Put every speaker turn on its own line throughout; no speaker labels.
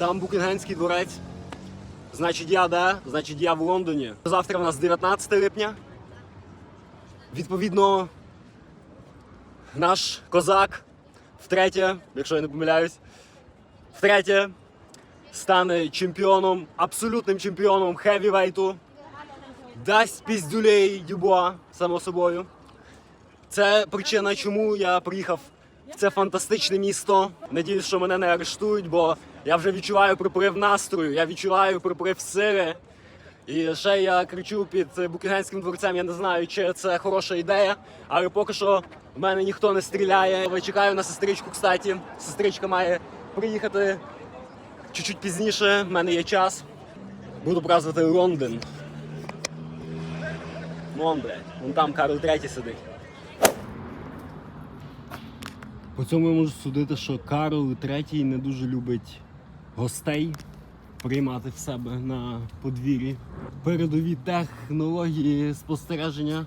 Там Букінгемський дворець. Значить, я де? Значить, я в Лондоні. Завтра у нас 19 липня. Відповідно, наш козак втретє, якщо я не помиляюсь, втретє стане чемпіоном, абсолютним чемпіоном хевівейту. Дасть піздюлей Дюбуа, само собою. Це причина, чому я приїхав в це фантастичне місто. Надіюсь, що мене не арештують, бо я вже відчуваю припорив настрою, я відчуваю припорив сили. І ще я кричу під Букінгемським дворцем. Я не знаю, чи це хороша ідея, але поки що в мене ніхто не стріляє. Я чекаю на сестричку, кстати. Сестричка має приїхати чуть-чуть пізніше. В мене є час. Буду празднувати Лондон. Вон, блядь, вон там Карл III сидить. По цьому я можу судити, що Карл III не дуже любить гостей приймати в себе на подвір'ї. Передові технології спостереження.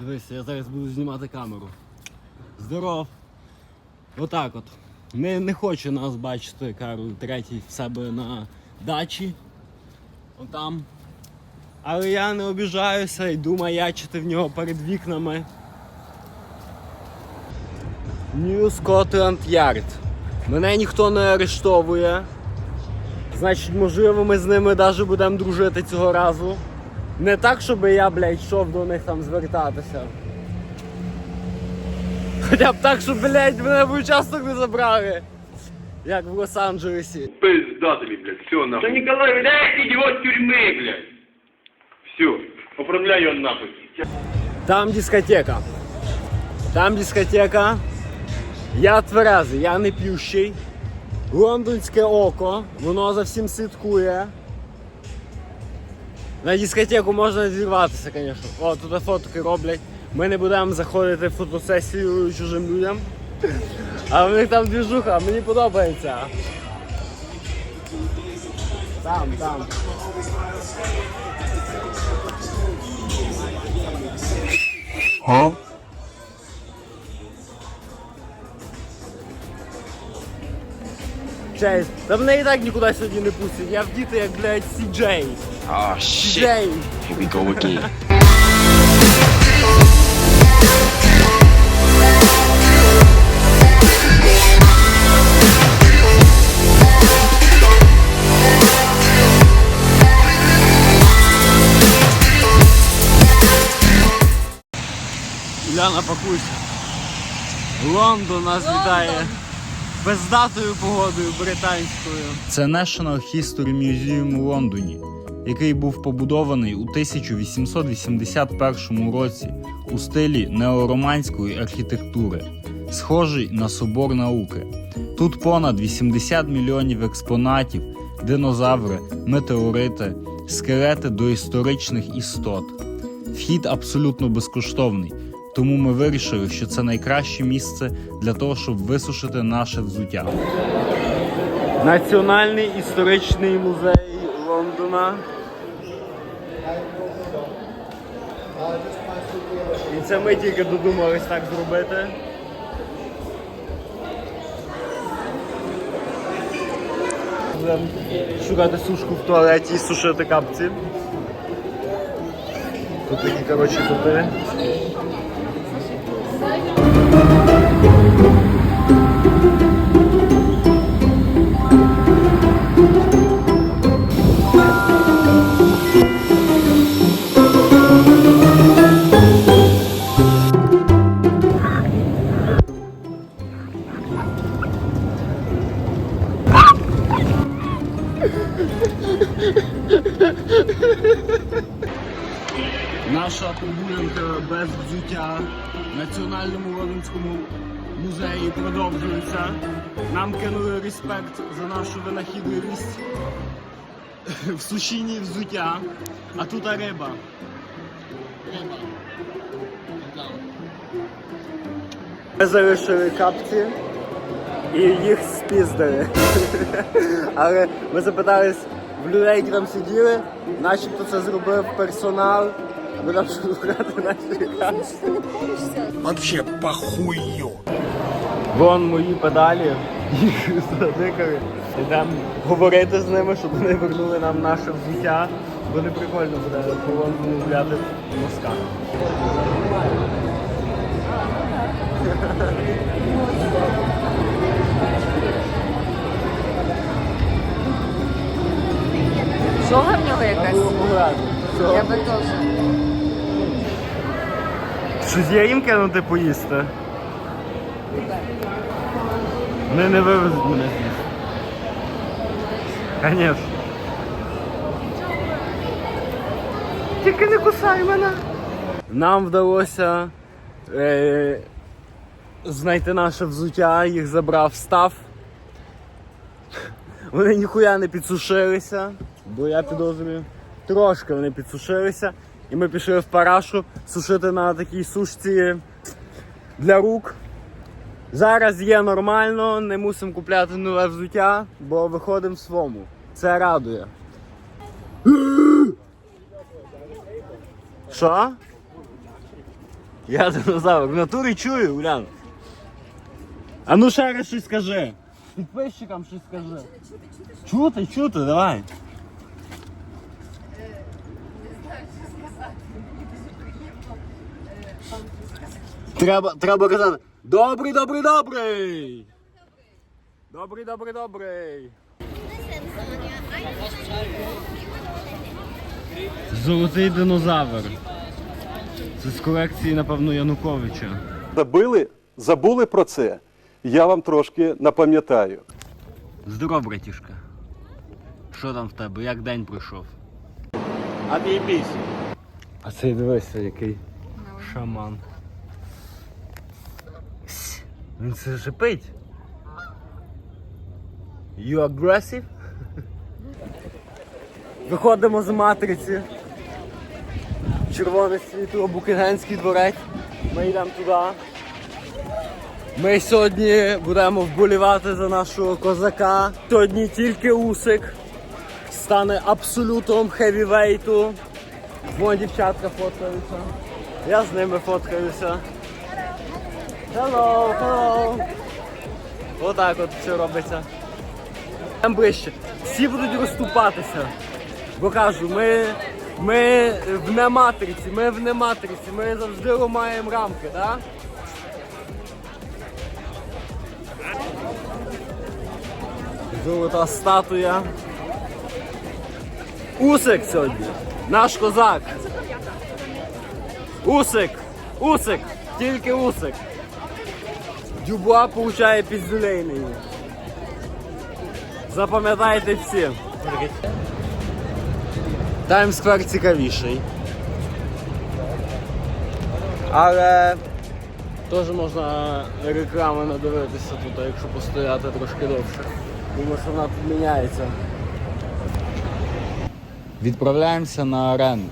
Дивись, я зараз буду знімати камеру. Здоров! Отак от. Не, не хоче нас бачити Карл III в себе на дачі. Отам. Але я не обіжаюся, йду маячити в нього перед вікнами. New Scotland Yard. Мене ніхто не арештовує. Значить, можливо, ми з ними навіть будемо дружити цього разу. Не так, щоб я, блядь, йшов до них там звертатися. Хоча б так, щоб, блядь, мене в участок не забрали. Як в Лос-Анджелесі.
Пиздатыми, блядь, все нахуй. Да Николай, блядь, иди вот тюрьмы, блядь. Все, оформляй ее нахуй.
Там дискотека. Там дискотека. Я тверезий, я не п'ющий. Лондонське око, воно за всім слідкує. На дискотеку можна зірватися, звісно. О, тут фотки роблять. Ми не будемо заходити в фотосесію чужим людям. А в них там двіжуха, мені подобається. Там, там. Честь. Та мене і так нікуди сьогодні не пустять. Я вдіти як, блядь, CJ.
Oh shit.
CJ.
Here we go again.
Уляна, пакуйся. Лондон нас вітає бездатою погодою британською.
Це National History Museum у Лондоні, який був побудований у 1881 році у стилі неороманської архітектури, схожий на собор науки. Тут понад 80 мільйонів експонатів, динозаври, метеорити, скелети доісторичних істот. Вхід абсолютно безкоштовний, тому ми вирішили, що це найкраще місце для того, щоб висушити наше взуття.
Національний історичний музей Лондона. І це ми тільки додумались так зробити. Шукати сушку в туалеті і сушити капці. Тут такі, коротше, кути. Thank музеї продовжується. Нам кинули респект за нашу винахідливість в сушінні взуття. А тут риба. Риба. Ми залишили капці і їх спіздили. Але ми запитались в людей, які там сиділи, начебто це зробив персонал. Ми там шукати наші капці.
Вообще похую.
Вон мої педалі. їх задикали. Йдемо говорити з ними, щоб вони вернули нам наше взуття, бо не прикольно буде по Лондону гуляти в носках.
Жога в нього якась? Я би теж.
Щось є їм кинути поїсти? Вони не вивезуть мене звідси. Звісно. Тільки не кусай мене. Нам вдалося е, знайти наше взуття, їх забрав став. Вони ніхуя не підсушилися, бо я підозрюю. Трошки вони підсушилися. І ми пішли в парашу сушити на такій сушці для рук. Зараз є нормально, не мусимо купляти нове взуття, бо виходимо в своєму. Це радує. Що? Я динозавр. В натурі чую, Улян. А ну ще раз щось скажи. Підписчикам щось скажи. Чути, чути, давай. Треба, треба казати. Добрий, добрий, добрий. Добрий, добрий, добрий. Золотий динозавр. Це з колекції, напевно, Януковича.
Забили, забули про це. Я вам трошки напам'ятаю.
Здоров, братішка. Що там в тебе? Як день пройшов? А ти бійся. А цей дивися, який шаман. Він це шипить. You aggressive? Виходимо з матриці. Червоне світло, Букингенський дворець. Ми йдемо туди. Ми сьогодні будемо вболівати за нашого козака. Сьогодні тільки Усик стане абсолютом хевівейту. Вон дівчатка фоткаються. Я з ними фоткаюся. Hello, hello. Отак от все робиться. Там ближче. Всі будуть розступатися. Бо кажу, ми, ми в нематриці, ми в нематриці, ми завжди ламаємо рамки, так? Золота статуя. Усик сьогодні. Наш козак. Усик. Усик. Тільки усик. Дюбуа получає піздюлейний. Запам'ятайте всі. Таймсквер цікавіший. Але теж можна реклами надивитися тут, якщо постояти трошки довше. Думаю, що вона тут міняється.
Відправляємося на арену.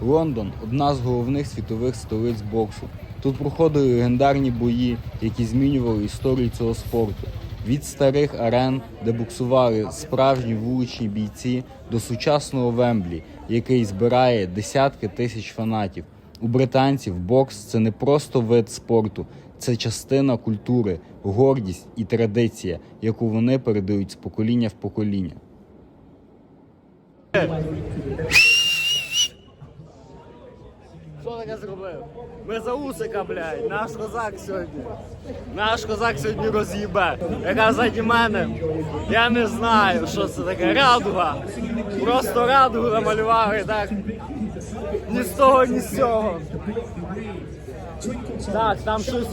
Лондон одна з головних світових столиць боксу. Тут проходили легендарні бої, які змінювали історію цього спорту. Від старих арен, де боксували справжні вуличні бійці, до сучасного Вемблі, який збирає десятки тисяч фанатів. У британців бокс це не просто вид спорту, це частина культури, гордість і традиція, яку вони передають з покоління в покоління.
Що таке зробив? Ми за усика, блядь, наш козак сьогодні. Наш козак сьогодні роз'їбе. Яка заді мене. Я не знаю, що це таке. Радуга. Просто радугу намалювали, так. Ні з того, ні з цього. Так, там щось.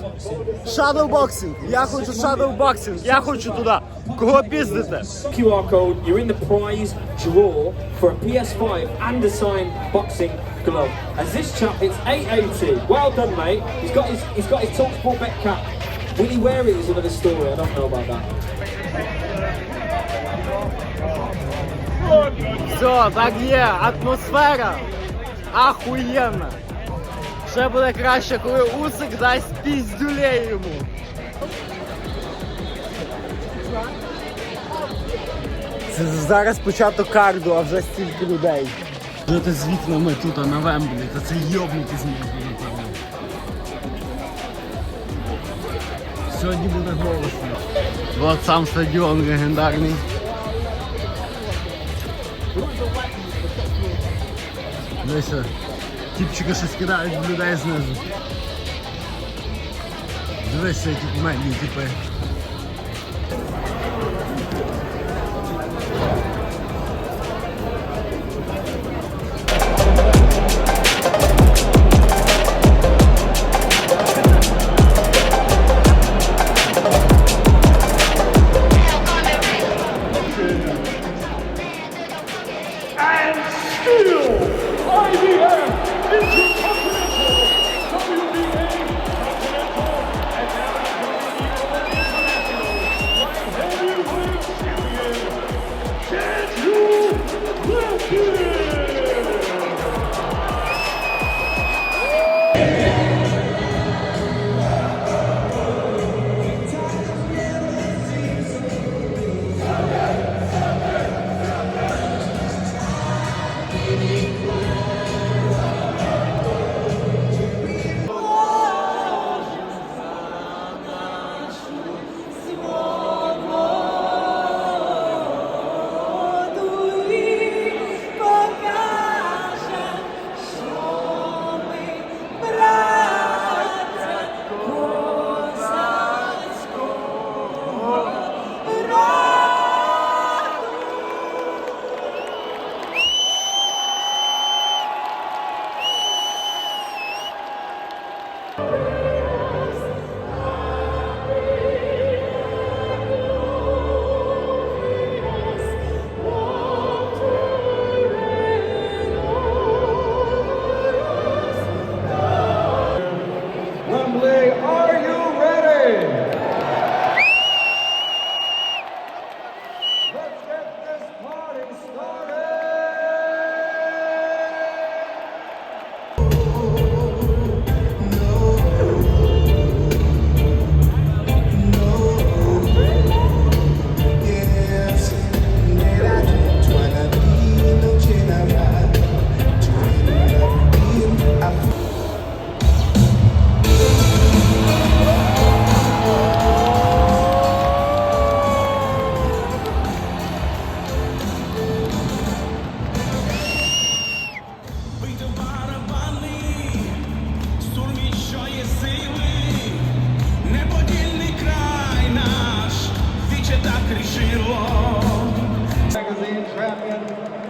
Shadowboxing. Я хочу shadowboxing. Я хочу туди. Кого піздите?
QR code, you're in the prize draw for a PS5 and a signed boxing glove. As this chap, it's 880. Well done, mate. He's got his he's got his Talksport bet cap. Will he wear it? Is another story. I don't know about that.
Все, так є, атмосфера ахуєнна. Ще буде краще, коли Усик дасть піздюлей йому. Це зараз початок карду, а вже стільки людей. Жити з вікнами тут на Вемблі, та це йобнути зможна, напевно. Сьогодні буде голосно. Вот сам стадіон легендарний. Дивися, тіпчики щось кидають в людей знизу. Дивися, які кумедні типи.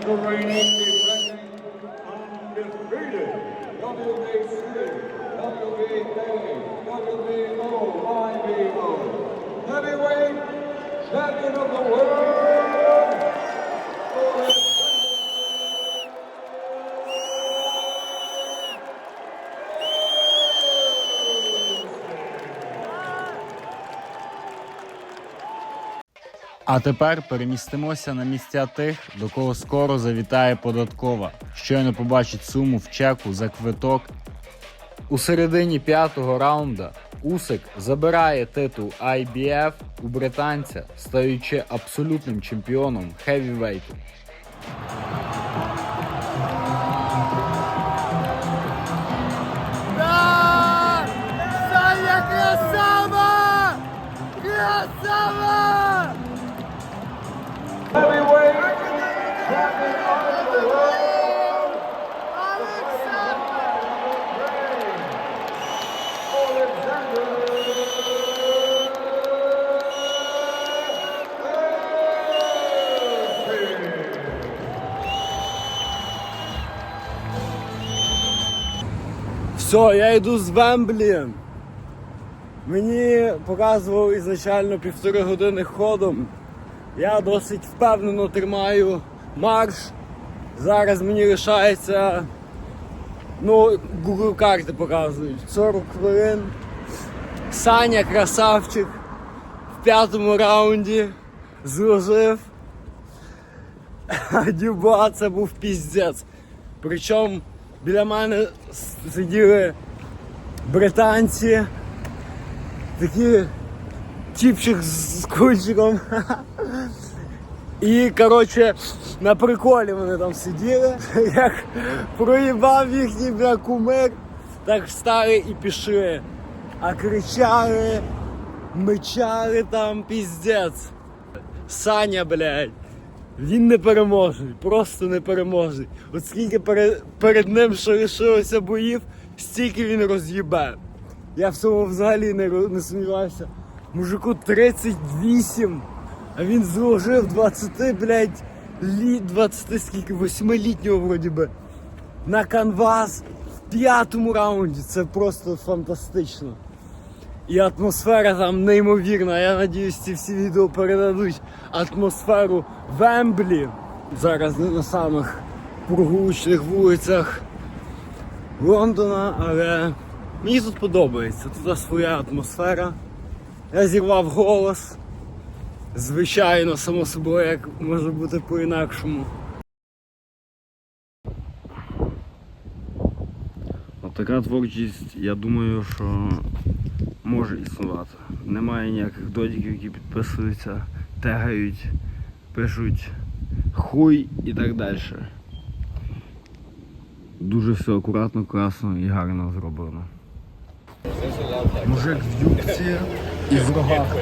The reigning, defending, undefeated WBC, WBA, WBO, YBO, heavyweight champion of the world.
А тепер перемістимося на місця тих, до кого скоро завітає податкова. Щойно побачить суму в чеку за квиток. У середині п'ятого раунда Усик забирає титул IBF у британця, стаючи абсолютним чемпіоном хевівейту.
Heavyweight
Все, я йду з Вемблі. Мені показував ізначально півтори години ходом. Я досить впевнено тримаю марш. Зараз мені лишається, ну, Google карти показують. 40 хвилин. Саня красавчик в п'ятому раунді зложив. Дюба це був піздець. Причому біля мене с- сиділи британці, такі тіпчик з кульчиком. І, коротше, на приколі вони там сиділи. Як проїбав їхній бля кумир, так встали і пішли. А кричали, Мечали там піздець. Саня, блядь. Він не переможний, просто не переможний. От скільки перед, перед ним що лишилося боїв, стільки він роз'їбе. Я в цьому взагалі не, не сумнівався. Мужику 38, а він зложив 20, блядь, літ, 20 скільки, 8-літнього вроді би. На канвас в п'ятому раунді. Це просто фантастично. І атмосфера там неймовірна. Я надіюсь, ці всі відео передадуть атмосферу Вемблі. Зараз не на самих прогулочних вулицях Лондона, але мені тут подобається. Тут своя атмосфера. Я зірвав голос. Звичайно, само собою, як може бути по-інакшому. Така творчість, я думаю, що може існувати. Немає ніяких додіків, які підписуються, тегають, пишуть хуй і так далі. Дуже все акуратно, красно і гарно зроблено. Мужик в юбці і в рогах.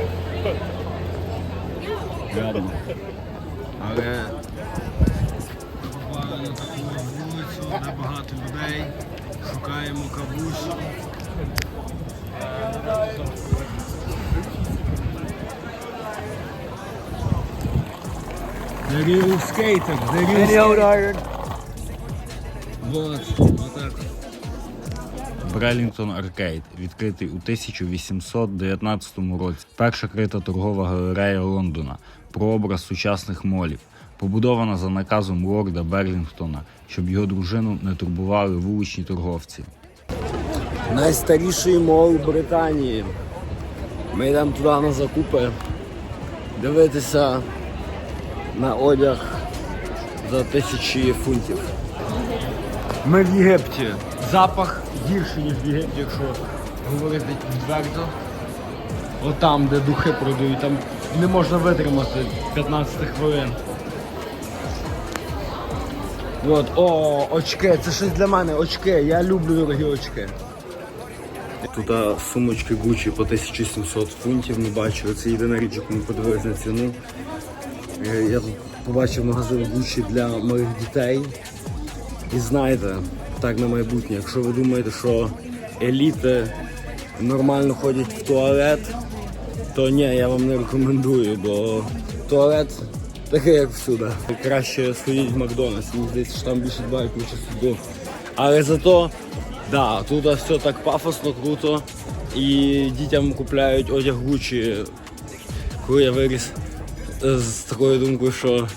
Рядом. Але попали на таку вулицю, де багато людей. Шукаємо кавусь. The real skater, the real skater. Вот, вот так.
Брелінгтон Аркейд, відкритий у 1819 році. Перша крита торгова галерея Лондона, прообраз сучасних молів, побудована за наказом лорда Берлінгтона, щоб його дружину не турбували вуличні торговці.
Найстаріший мол Британії. Ми йдемо туди на закупи. Дивитися на одяг за тисячі фунтів. Ми в Єгипті. Запах гірший, ніж в Єгипті, якщо говорити відверто. Отам, де духи продають, там не можна витримати 15 хвилин. От, о, очки, це щось для мене, очки. Я люблю дорогі очки. Тут сумочки Gucci по 1700 фунтів ми бачили. Це єдина річ, яку ми подивилися на ціну. Е, Я тут побачив магазин Gucci для малих дітей. І знаєте, так на майбутнє, якщо ви думаєте, що еліти нормально ходять в туалет, то ні, я вам не рекомендую, бо туалет такий, як всюди. Краще сходіть в Макдональдс, мені здається, що там більше дбають про чистоту. Але зато, да, тут все так пафосно, круто. І дітям купляють одяг Gucci. Коли я виріс з такою думкою, що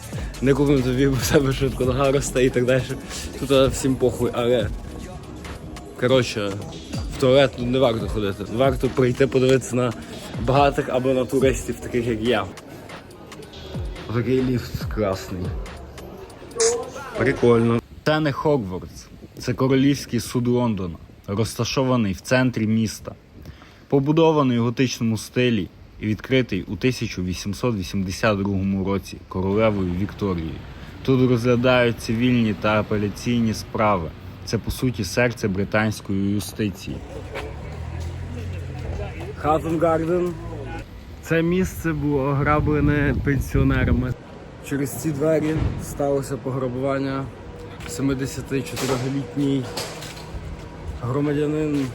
не купимо тобі, в тебе швидко нога росте і так далі. Тут е, всім похуй, але коротше, в туалет не варто ходити. Варто прийти подивитися на багатих або на туристів, таких як я. Отакий ліфт красний. Прикольно.
Це не Хогвартс, це королівський суд Лондона, розташований в центрі міста, побудований у готичному стилі і відкритий у 1882 році королевою Вікторією. Тут розглядають цивільні та апеляційні справи. Це по суті серце британської юстиції.
Хаттон Гарден. Це місце було ограблене пенсіонерами. Через ці двері сталося пограбування 74-літній громадянин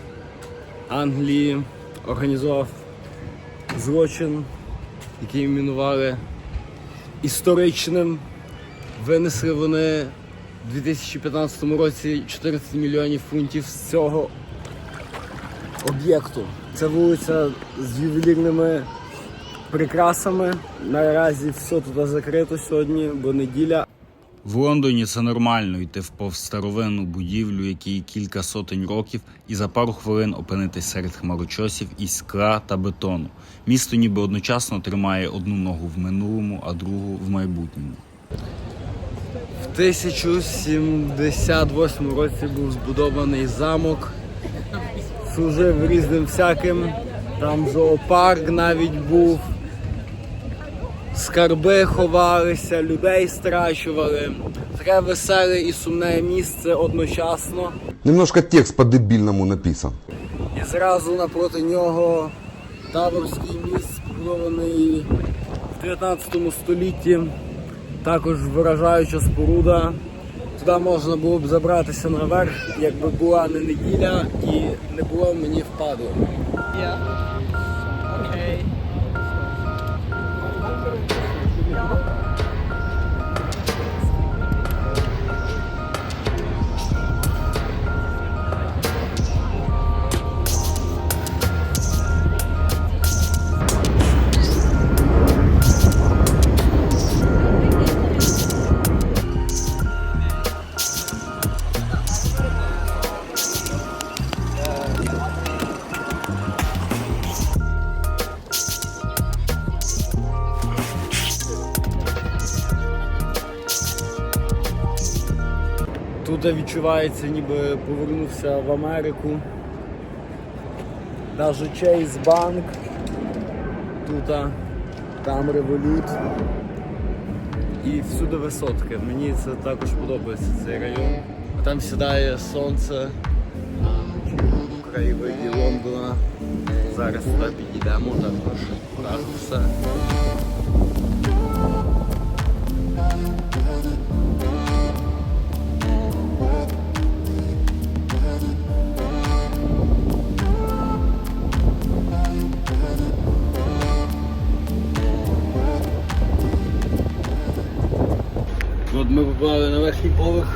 Англії організував злочин, який іменували історичним. Винесли вони у 2015 році 14 мільйонів фунтів з цього об'єкту. Це вулиця з ювелірними прикрасами. Наразі все тут закрито сьогодні, бо неділя.
В Лондоні це нормально йти в повз старовинну будівлю, якій кілька сотень років, і за пару хвилин опинитись серед хмарочосів із скла та бетону. Місто ніби одночасно тримає одну ногу в минулому, а другу в майбутньому.
В 1078 році був збудований замок. Служив різним всяким. Там зоопарк навіть був. Скарби ховалися, людей страчували. Таке веселе і сумне місце одночасно.
Немножко текст по-дебильному написан.
І зразу напроти нього Таврський міст. збудований в 19 столітті. Також вражаюча споруда. Туди можна було б забратися наверх, якби була не неділя і не було мені впаду. করবো Тут відчувається, ніби повернувся в Америку. Даже Chase Bank. Тут, там револют. І всюди висотки. Мені це також подобається цей район. Там сідає сонце. Краєвиді Лондона. Зараз туди підійдемо, також покажу все. От на верхній поверх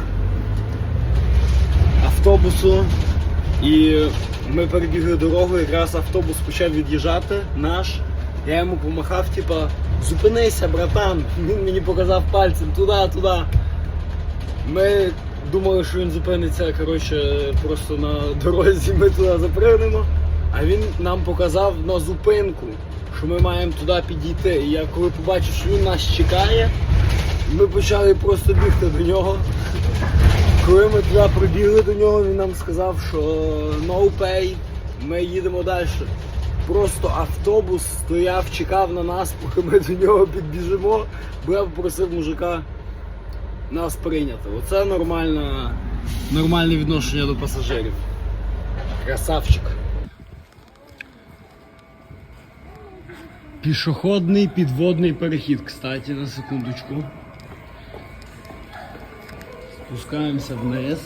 автобусу і ми перебігли дорогу, якраз автобус почав від'їжджати наш. Я йому помахав, типа, зупинися, братан. Він мені показав пальцем туди, туди. Ми думали, що він зупиниться коротше, просто на дорозі, ми туди запригнемо. А він нам показав на зупинку, що ми маємо туди підійти. І я коли побачив, що він нас чекає, ми почали просто бігти до нього. Коли ми туди прибігли до нього, він нам сказав, що no pay, ми їдемо далі. Просто автобус стояв, чекав на нас, поки ми до нього підбіжимо, бо я попросив мужика нас прийняти. Оце нормальне, нормальне відношення до пасажирів. Красавчик. Пішохідний підводний перехід, кстати, на секундочку. Спускаємося вниз.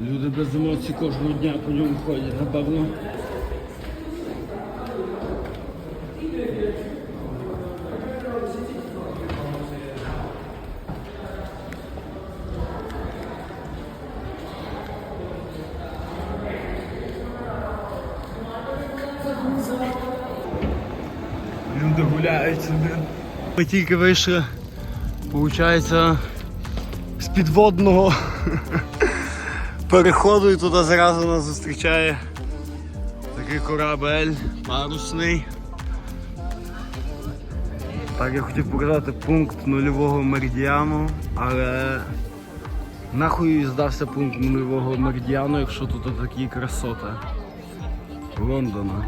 Люди без емоцій кожного дня по ньому ходять, напевно. Люди гуляють собі. Ми тільки вийшли, виходить, з підводного переходу і туди зразу нас зустрічає такий корабель парусний. Так, я хотів показати пункт нульового меридіану, але нахуй здався пункт нульового меридіану, якщо тут такі красоти Лондона.